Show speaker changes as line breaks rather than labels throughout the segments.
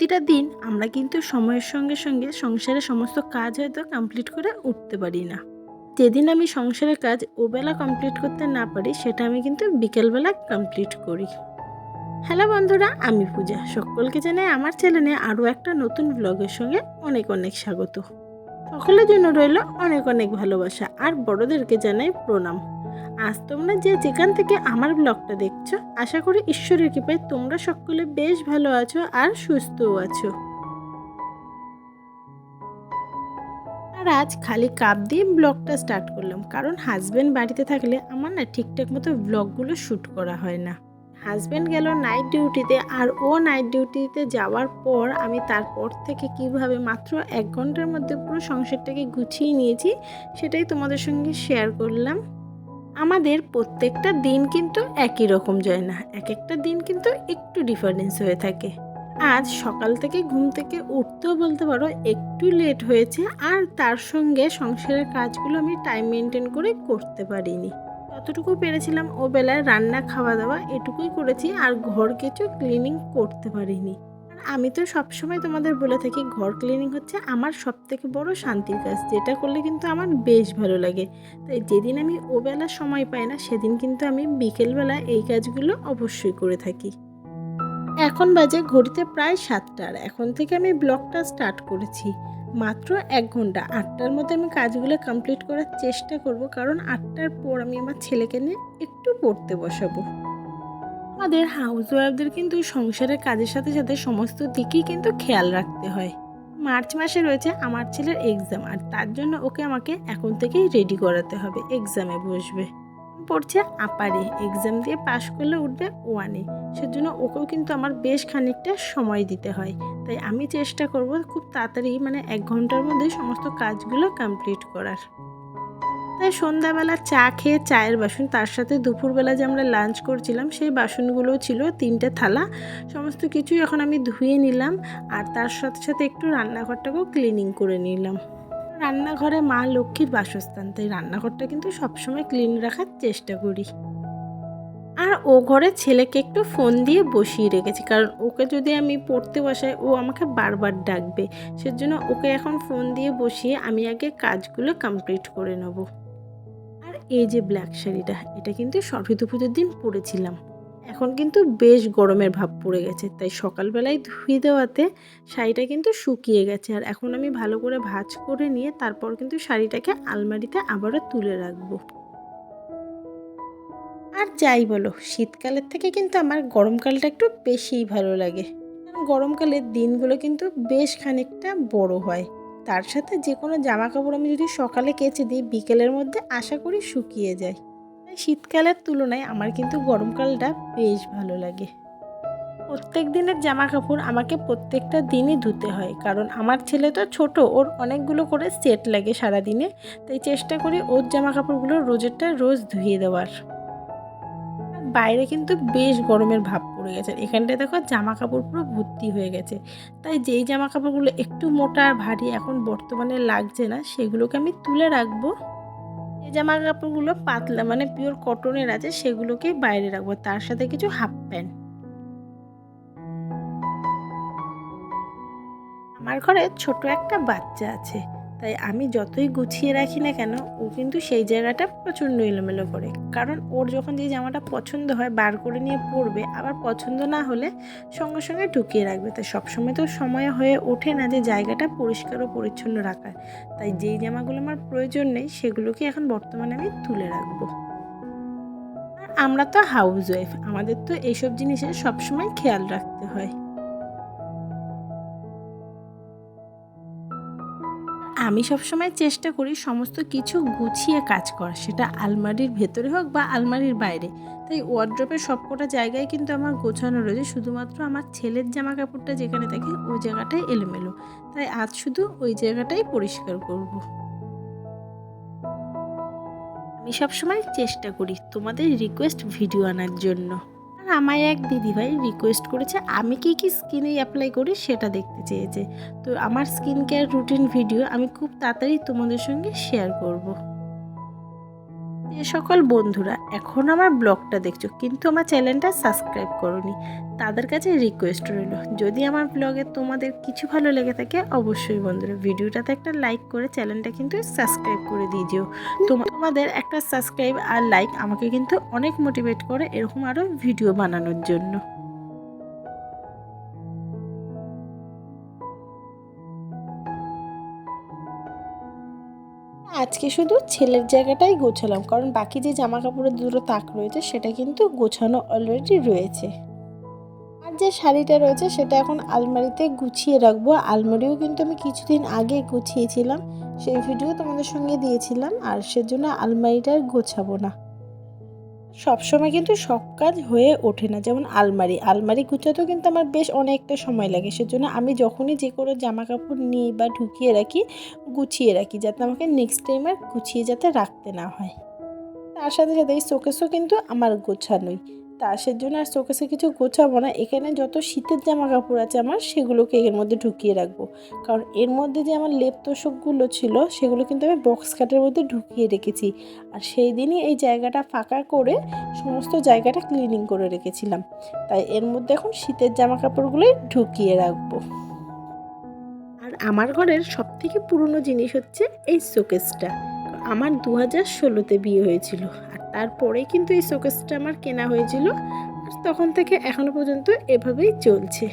প্রতিটা দিন আমরা কিন্তু সময়ের সঙ্গে সঙ্গে সংসারের সমস্ত কাজ হয়তো কমপ্লিট করে উঠতে পারি না। যেদিন আমি সংসারের কাজ ওবেলা কমপ্লিট করতে না পারি, সেটা আমি কিন্তু বিকেলবেলা কমপ্লিট করি। হ্যালো বন্ধুরা, আমি পূজা। সকলকে জানাই আমার চ্যানেলে আরও একটা নতুন ব্লগের সঙ্গে অনেক অনেক স্বাগত। সকলের জন্য রইল অনেক অনেক ভালোবাসা, আর বড়দেরকে জানাই প্রণাম। আজ তোমরা যে যেখান থেকে আমার ব্লগটা দেখছ, আশা করি ঈশ্বরের কৃপায় তোমরা সকলে বেশ ভালো আছো আর সুস্থও আছো। আর আজ খালি কাপ দিয়ে ব্লগটা স্টার্ট করলাম, কারণ হাজব্যান্ড বাড়িতে থাকলে আমার না ঠিকঠাক মতো ব্লগগুলো শ্যুট করা হয় না। হাজব্যান্ড গেল নাইট ডিউটিতে আর ও নাইট ডিউটিতে যাওয়ার পর আমি তারপর থেকে কীভাবে মাত্র এক ঘণ্টার মধ্যে পুরো সংসারটাকে গুছিয়ে নিয়েছি, সেটাই তোমাদের সঙ্গে শেয়ার করলাম। আমাদের প্রত্যেকটা দিন কিন্তু একই রকম যায় না। এক একটা দিন কিন্তু একটু ডিফারেন্স হয়ে থাকে। আজ সকাল থেকে ঘুম থেকে উঠতেও বলতে পারো একটু লেট হয়েছে, আর তার সঙ্গে সংসারের কাজগুলো আমি টাইম মেনটেন করে করতে পারিনি। যতটুকু পেরেছিলাম ও বেলায় রান্না, খাওয়া দাওয়া এটুকুই করেছি, আর ঘর কিছু ক্লিনিং করতে পারিনি। আমি তো সবসময় তোমাদের বলে থাকি, ঘর ক্লিনিং হচ্ছে আমার সব থেকে বড় শান্তির কাজ। যেটা করলে কিন্তু আমার বেশ ভালো লাগে। তাই যেদিন আমি ওবেলা সময় পাই না, সেদিন কিন্তু আমি বিকেলবেলা এই কাজগুলো অবশ্যই করে থাকি। এখন বাজে ঘড়িতে প্রায় সাতটার এখন থেকে আমি ব্লগটা স্টার্ট করেছি। মাত্র এক ঘণ্টা। আটটার মধ্যে আমি কাজগুলো কমপ্লিট করার চেষ্টা করব, কারণ আটটার পর আমি আমার ছেলেকে নিয়ে একটু পড়তে বসাবো। আমাদের হাউস ওয়াইফদের কিন্তু সংসারের কাজের সাথে সাথে সমস্ত দিকেই কিন্তু খেয়াল রাখতে হয়। মার্চ মাসে রয়েছে আমার ছেলের এক্সাম আর তার জন্য ওকে আমাকে এখন থেকেই রেডি করাতে হবে এক্সামে বসবে। পড়ছে আপারে এক্সাম দিয়ে পাশ করলে উঠবে ওয়ানে সেজন্য ওকেও কিন্তু আমার বেশ খানিকটা সময় দিতে হয়। তাই আমি চেষ্টা করব খুব তাড়াতাড়ি মানে এক ঘণ্টার মধ্যে সমস্ত কাজগুলো কমপ্লিট করার। তাই সন্ধ্যাবেলা চা খেয়ে চায়ের বাসন, তার সাথে দুপুরবেলা যে আমরা লাঞ্চ করছিলাম, সেই বাসনগুলোও ছিল, তিনটে থালা। সমস্ত কিছুই এখন আমি ধুয়ে নিলাম আর তার সাথে সাথে একটু রান্নাঘরটাকেও ক্লিনিং করে নিলাম। রান্নাঘরে মা লক্ষ্মীর বাসস্থান, তাই রান্নাঘরটা কিন্তু সবসময় ক্লিন রাখার চেষ্টা করি। আর ও ঘরে ছেলেকে একটু ফোন দিয়ে বসিয়ে রেখেছি, কারণ ওকে যদি আমি পড়তে বসাই, ও আমাকে বারবার ডাকবে। সেজন্য ওকে এখন ফোন দিয়ে বসিয়ে আমি আগে কাজগুলো কমপ্লিট করে নেব। এই যে ব্ল্যাক শাড়িটা, এটা কিন্তু সরস্বতী পুজোর দিন পরেছিলাম। এখন কিন্তু বেশ গরমের ভাব পড়ে গেছে, তাই সকালবেলায় ধুয়ে দেওয়াতে শাড়িটা কিন্তু শুকিয়ে গেছে। আর এখন আমি ভালো করে ভাজ করে নিয়ে তারপর কিন্তু শাড়িটাকে আলমারিতে আবারও তুলে রাখব। আর যাই বলো, শীতকালের থেকে কিন্তু আমার গরমকালটা একটু বেশিই ভালো লাগে। গরমকালের দিনগুলো কিন্তু বেশ খানিকটা বড় হয়। তার সাথে যে কোনো জামা কাপড় আমি যদি সকালে কেচে দিই, বিকেলের মধ্যে আশা করি শুকিয়ে যায়। তাই শীতকালের তুলনায় আমার কিন্তু গরমকালটা বেশ ভালো লাগে। প্রত্যেক দিনের জামা কাপড় আমাকে প্রত্যেকটা দিনই ধুতে হয়, কারণ আমার ছেলে তো ছোট, ওর অনেকগুলো করে সেট লাগে সারা দিনে তাই চেষ্টা করি ওর জামা কাপড়গুলো রোজেরটা রোজ ধুয়ে দেওয়ার। বাইরে কিন্তু বেশ গরমের ভাব পড়ে গেছে। এখানটায় দেখো জামা কাপড় পুরো ভর্তি হয়ে গেছে। তাই যেই জামা কাপড়গুলো একটু মোটা আর ভারী এখন বর্তমানে লাগছে না, সেগুলোকে আমি তুলে রাখব। এই জামা কাপড়গুলো পাতলা মানে পিওর কটনের আছে, সেগুলোকে বাইরে রাখব। তার সাথে কিছু হাফ প্যান্ট আমার ঘরে ছোট একটা বাচ্চা আছে। তাই আমি যতই গুছিয়ে রাখি না কেন, ও কিন্তু সেই জায়গাটা প্রচণ্ড এলোমেলো করে। কারণ ওর যখন যে জামাটা পছন্দ হয়, বার করে নিয়ে পরবে, আবার পছন্দ না হলে সঙ্গে সঙ্গে ঢুকিয়ে রাখবে। তাই সবসময় তো সময় হয়ে ওঠে না যে জায়গাটা পরিষ্কার ও পরিচ্ছন্ন রাখার। তাই যেই জামাগুলো আমার প্রয়োজন নেই, সেগুলোকে এখন বর্তমানে আমি তুলে রাখব। আমরা তো হাউস ওয়াইফ আমাদের তো এইসব জিনিসের সবসময় খেয়াল রাখতে হয়। আমি সবসময় চেষ্টা করি সমস্ত কিছু গুছিয়ে কাজ করা সেটা আলমারির ভেতরে হোক বা আলমারির বাইরে। তাই ওয়ার্ড্রপের সবকটা জায়গায় কিন্তু আমার গোছানো রয়েছে। শুধুমাত্র আমার ছেলের জামা কাপড়টা যেখানে থাকে, ওই জায়গাটাই এলোমেলো। তাই আজ শুধু ওই জায়গাটাই পরিষ্কার করব। আমি সবসময় চেষ্টা করি তোমাদের রিকোয়েস্ট ভিডিও আনার জন্য। আমায় এক দিদিভাই রিকোয়েস্ট করেছে, আমি কি কি স্কিনে অ্যাপ্লাই করি সেটা দেখতে চেয়েছে তো আমার স্কিন কেয়ার রুটিন ভিডিও আমি খুব তাড়াতাড়ি তোমাদের সঙ্গে শেয়ার করব। যে সকল বন্ধুরা এখন আমার ব্লগটা দেখছ, কিন্তু আমার চ্যানেলটা সাবস্ক্রাইব করনি, তাদের কাছে রিকোয়েস্ট রইল, যদি আমার ব্লগে তোমাদের কিছু ভালো লেগে থাকে, অবশ্যই বন্ধুরা ভিডিওটাতে একটা লাইক করে চ্যানেলটা কিন্তু সাবস্ক্রাইব করে দিয়ে যেও। তোম- তোমাদের একটা সাবস্ক্রাইব আর লাইক আমাকে কিন্তু অনেক মোটিভেট করে এরকম আরও ভিডিও বানানোর জন্য। আজকে শুধু ছেলের জায়গাটাই গোছালাম, কারণ বাকি যে জামা কাপড়ের দুটো তাক রয়েছে, সেটা কিন্তু গোছানো অলরেডি রয়েছে। আর যে শাড়িটা রয়েছে, সেটা এখন আলমারিতে গুছিয়ে রাখব। আলমারিও কিন্তু আমি কিছুদিন আগে গুছিয়েছিলাম, সেই ভিডিও তোমাদের সঙ্গে দিয়েছিলাম, আর সেজন্য আলমারিটা গোছাবো না। সবসময় কিন্তু সব কাজ হয়ে ওঠে না। যেমন আলমারি। আলমারি গুছাতেও কিন্তু আমার বেশ অনেকটা সময় লাগে। সেজন্য আমি যখনই যে কোনো জামা কাপড় নিই বা ঢুকিয়ে রাখি, গুছিয়ে রাখি যাতে আমাকে নেক্সট টাইম আর গুছিয়ে যাতে রাখতে না হয়। তার সাথে সাথে এই শোকেসও কিন্তু আমার গোছানোই। তা সেজন্য আর শোকেসে কিছু গোছাবো না। এখানে যত শীতের জামা কাপড় আছে আমার, সেগুলোকে এর মধ্যে ঢুকিয়ে রাখব। কারণ এর মধ্যে যে আমার লেপ তোষকগুলো ছিল, সেগুলো কিন্তু আমি বক্স কাটের মধ্যে ঢুকিয়ে রেখেছি। আর সেই দিনই এই জায়গাটা ফাঁকা করে সমস্ত জায়গাটা ক্লিনিং করে রেখেছিলাম। তাই এর মধ্যে এখন শীতের জামা কাপড়গুলোই ঢুকিয়ে রাখব। আর আমার ঘরের সব থেকে পুরনো জিনিস হচ্ছে এই শোকেসটা আমার দু হাজার ষোলোতে বিয়ে হয়েছিল। তারপরেই কিন্তু এই শোকেসটা আমার কেনা হয়েছিল আর তখন থেকে এখনও পর্যন্ত এভাবেই চলছে।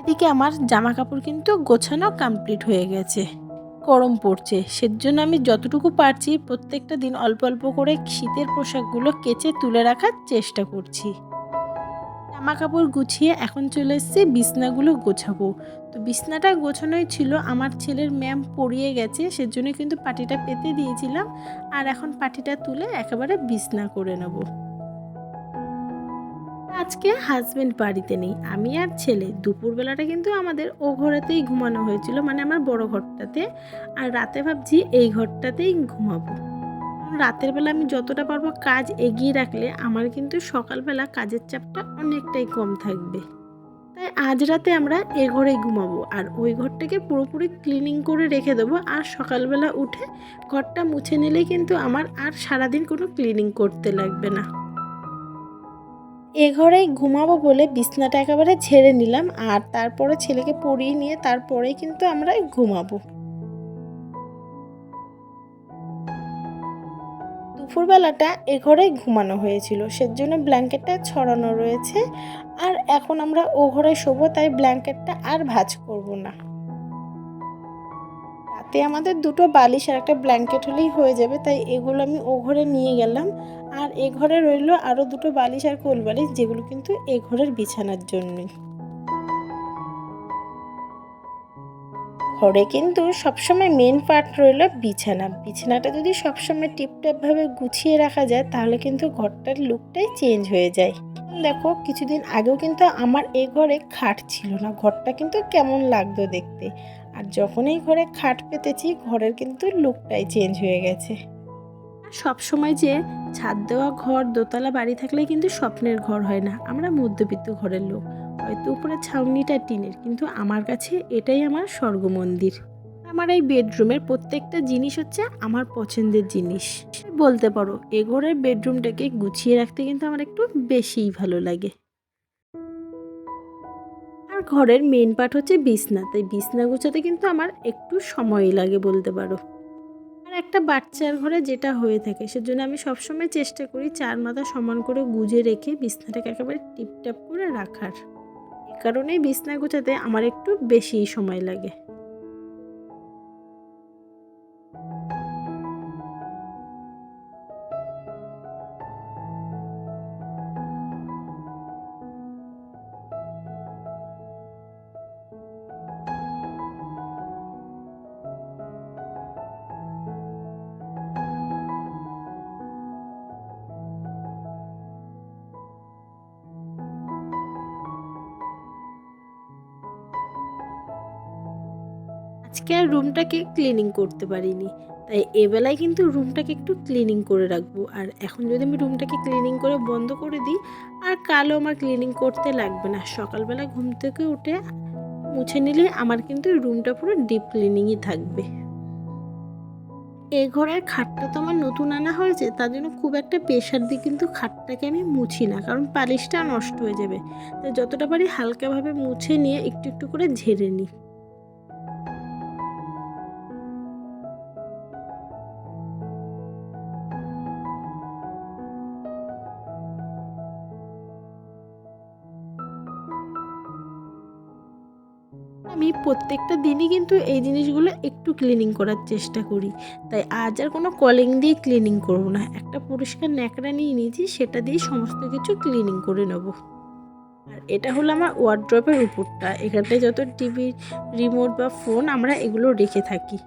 এদিকে আমার জামা কাপড় কিন্তু গোছানো কমপ্লিট হয়ে গেছে। গরম পড়ছে, সেজন্য আমি যতটুকু পারছি প্রত্যেকটা দিন অল্প অল্প করে শীতের পোশাকগুলো কেচে তুলে রাখার চেষ্টা করছি। জামা কাপড় গুছিয়ে এখন চলে এসেছি, বিছনাগুলো গোছাবো। তো বিছনাটা গোছানোই ছিল, আমার ছেলের ম্যাম পড়িয়ে গেছে, সেজন্য কিন্তু পাটিটা পেতে দিয়েছিলাম। আর এখন পাটিটা তুলে একেবারে বিছনা করে নেব। আজকে হাজবেন্ড বাড়িতে নেই, আমি আর ছেলে। দুপুরবেলাটা কিন্তু আমাদের ও ঘরেতেই ঘুমানো হয়েছিল মানে আমার বড় ঘরটাতে। আর রাতে ভাবছি এই ঘরটাতেই ঘুমাবো। রাতের বেলা আমি যতটা পারব কাজ এগিয়ে রাখলে আমার কিন্তু সকালবেলা কাজের চাপটা অনেকটাই কম থাকবে। তাই আজ রাতে আমরা এ ঘরেই ঘুমাবো আর ওই ঘরটাকে পুরোপুরি ক্লিনিং করে রেখে দেবো আর সকালবেলা উঠে ঘরটা মুছে নিলে কিন্তু আমার আর সারাদিন কোনো ক্লিনিং করতে লাগবে না। এ ঘরেই ঘুমাবো বলে বিছনাটা একেবারে ছেড়ে নিলাম আর তারপরে ছেলেকে পরিয়ে নিয়ে তারপরেই কিন্তু আমরা ঘুমাবো। দুপুরবেলাটা এ ঘরেই ঘুমানো হয়েছিল। সেজন্য ব্ল্যাঙ্কেটটা ছড়ানো রয়েছে আর এখন আমরা ও ঘরে শোবো, তাই ব্ল্যাঙ্কেটটা আর ভাঁজ করব না। রাতে আমাদের দুটো বালিশ আর একটা ব্ল্যাঙ্কেট হলেই হয়ে যাবে, তাই এগুলো আমি ও ঘরে নিয়ে গেলাম। আর এ ঘরে রইল আরও দুটো বালিশ আর কোল বালিশ যেগুলো কিন্তু এ ঘরের বিছানার জন্যই। ঘরে কিন্তু সবসময় মেন পার্ট রইল বিছানা। বিছানাটা যদি সবসময় টিপটাপভাবে গুছিয়ে রাখা যায়, তাহলে কিন্তু ঘরটার লুকটাই চেঞ্জ হয়ে যায়। দেখো, কিছুদিন আগেও কিন্তু আমার এ ঘরে খাট ছিল না। ঘরটা কিন্তু কেমন লাগতো দেখতে। আর যখন এই ঘরে খাট পেতেছি, ঘরের কিন্তু লুকটাই চেঞ্জ হয়ে গেছে। সব সময় যে ছাদ দেওয়া ঘর, দোতলা বাড়ি থাকলে কিন্তু স্বপ্নের ঘর হয় না। আমরা মধ্যবিত্ত ঘরের লোক। হয়তো উপরে ছাউনিটা টিনের, কিন্তু আমার কাছে এটাই আমার স্বর্গমন্দির। আমার এই বেডরুমের প্রত্যেকটা জিনিস হচ্ছে আমার পছন্দের জিনিস। বলতে পারো, এ ঘরের বেডরুমটাকে গুছিয়ে রাখতে কিন্তু আমার একটু বেশিই ভালো লাগে। আর ঘরের মেন পার্ট হচ্ছে বিছনা, তাই বিছনা গুছাতে কিন্তু আমার একটু সময় লাগে বলতে পারো। আর একটা বাচ্চার ঘরে যেটা হয়ে থাকে, সেজন্য আমি সবসময় চেষ্টা করি চার মাথা সমান করে গুজে রেখে বিছনাটাকে একেবারে টিপটাপ করে রাখার। কারণেই বিছনা গোছাতে আমার একটু বেশি সময় লাগে। আজকে আর রুমটাকে ক্লিনিং করতে পারিনি। তাই এবেলায় কিন্তু রুমটাকে একটু ক্লিনিং করে রাখব। আর এখন যদি আমি রুমটাকে ক্লিনিং করে বন্ধ করে দিই, আর কালও আমার ক্লিনিং করতে লাগবে না। সকালবেলা ঘুম থেকে উঠে মুছে নিলে আমার কিন্তু রুমটা পুরো ডিপ ক্লিনিংই থাকবে। এই ঘরের খাটটা তো আমার নতুন আনা হয়েছে, তার জন্য খুব একটা প্রেশার দিয়ে কিন্তু খাটটাকে আমি মুছি না, কারণ পালিশটা নষ্ট হয়ে যাবে। তো যতটা পারি হালকাভাবে মুছে নিয়ে একটু একটু করে ঝেড়ে নিই। আমি প্রত্যেকটা দিনই কিন্তু এই জিনিসগুলো একটু ক্লিনিং করার চেষ্টা করি। তাই আজ আর কোনো কলিং দিয়ে ক্লিনিং করব না। একটা পরিষ্কার ন্যাকড়া নিয়ে নিয়েছি, সেটা দিয়ে সমস্ত কিছু ক্লিনিং করে নেব। আর এটা হলো আমার ওয়ার্ড্রপের উপরটা। এখানটায় যত টিভি রিমোট বা ফোন আমরা এগুলো রেখে থাকি।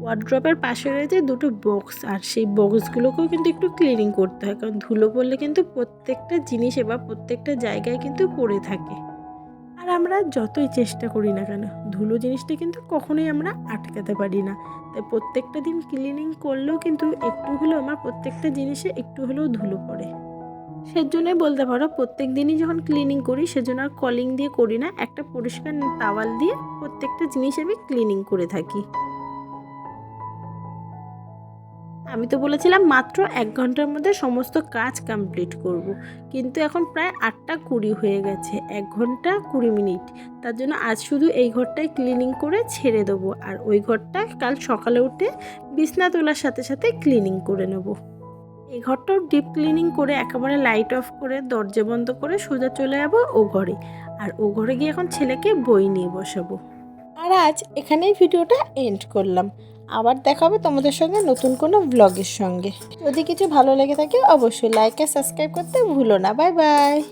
ওয়ার্ড্রপের পাশে রয়েছে দুটো বক্স আর সেই বক্সগুলোকেও কিন্তু একটু ক্লিনিং করতে হয়। কারণ ধুলো পড়লে কিন্তু প্রত্যেকটা জিনিসে বা প্রত্যেকটা জায়গায় কিন্তু পড়ে থাকে। আর আমরা যতই চেষ্টা করি না কেন, ধুলো জিনিসটা কিন্তু কখনোই আমরা আটকাতে পারি না। তাই প্রত্যেকটা দিন ক্লিনিং করলেও কিন্তু একটু হলেও আমার প্রত্যেকটা জিনিসে একটু হলেও ধুলো পড়ে। সেজন্যই বলতে পারো, প্রত্যেক দিনই যখন ক্লিনিং করি, সেজন্য আর কলিং দিয়ে করি না, একটা পরিষ্কার তাওয়াল দিয়ে প্রত্যেকটা জিনিস আমি ক্লিনিং করে থাকি। আমি তো বলেছিলাম মাত্র এক ঘণ্টার মধ্যে সমস্ত কাজ কমপ্লিট করব। কিন্তু এখন প্রায় আটটা কুড়ি হয়ে গেছে, এক ঘণ্টা কুড়ি মিনিট। তার জন্য আজ শুধু এই ঘরটায় ক্লিনিং করে ছেড়ে দেবো আর ওই ঘরটা কাল সকালে উঠে বিছনা তোলার সাথে সাথে ক্লিনিং করে নেব। এই ঘরটাও ডিপ ক্লিনিং করে একেবারে লাইট অফ করে দরজা বন্ধ করে সোজা চলে যাব ও ঘরে। আর ও ঘরে গিয়ে এখন ছেলেকে বই নিয়ে বসাবো। আর আজ এখানেই ভিডিওটা এন্ড করলাম। আবার দেখা হবে তোমাদের সঙ্গে নতুন কোনো ব্লগের সঙ্গে। যদি কিছু ভালো লেগে থাকে, অবশ্যই লাইক আর সাবস্ক্রাইব করতে ভুলো না। Bye bye